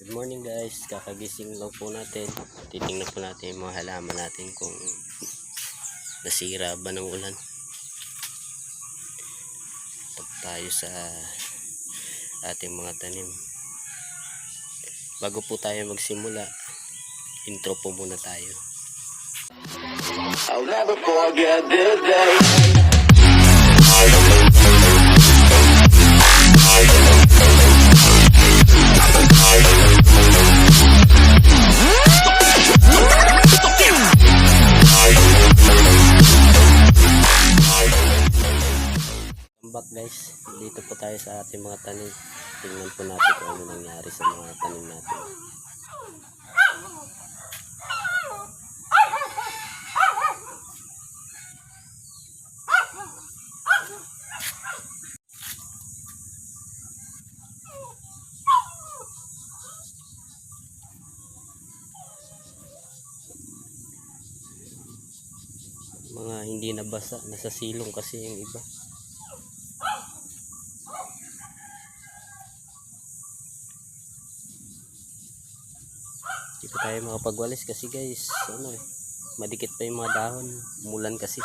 Good morning guys, kakagising lang po natin. Titingnan po natin yung mga halaman natin kung nasira ba ng ulan. Tap tayo sa ating mga tanim. Bago po tayo magsimula, intro po muna tayo. I'll never forget this day. Guys, dito po tayo sa ating mga tanim. Tingnan po natin kung ano nangyari sa mga tanim natin. mga hindi nabasa nasa silong kasi yung iba hindi pa tayo makapagwalis kasi guys ano eh madikit pa yung mga dahon mulan kasi.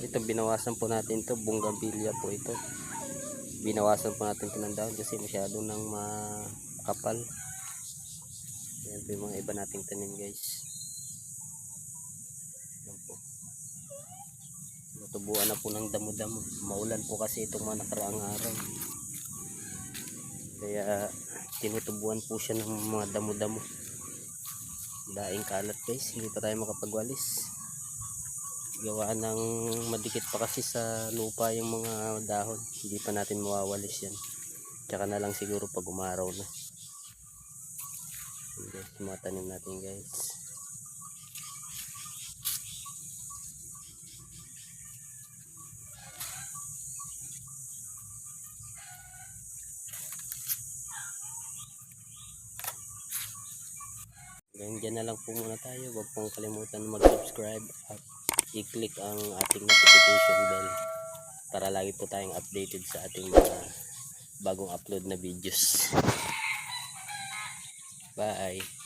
Ito binawasan po natin to bunggabilya po ito. Binawasan po natin ito ng dahon kasi masyado nang makapal yan po yung mga iba nating tanim guys yan po natubuan na po ng damo-damo. Maulan po kasi itong mga nakaraang araw. Kaya tinutubuan po siya ng mga damo-damo. Daing kalat guys. Hindi pa tayo makapagwalis. Gawa ng madikit pa kasi sa lupa yung mga dahon. Hindi pa natin mawawalis yan. Tsaka na lang siguro pag umaraw na. Yung mga tanim natin guys Hanggang dyan na lang po muna tayo. Huwag pong kalimutan mag-subscribe at i-click ang ating notification bell para lagi po tayong updated sa ating mga bagong upload na videos. Bye!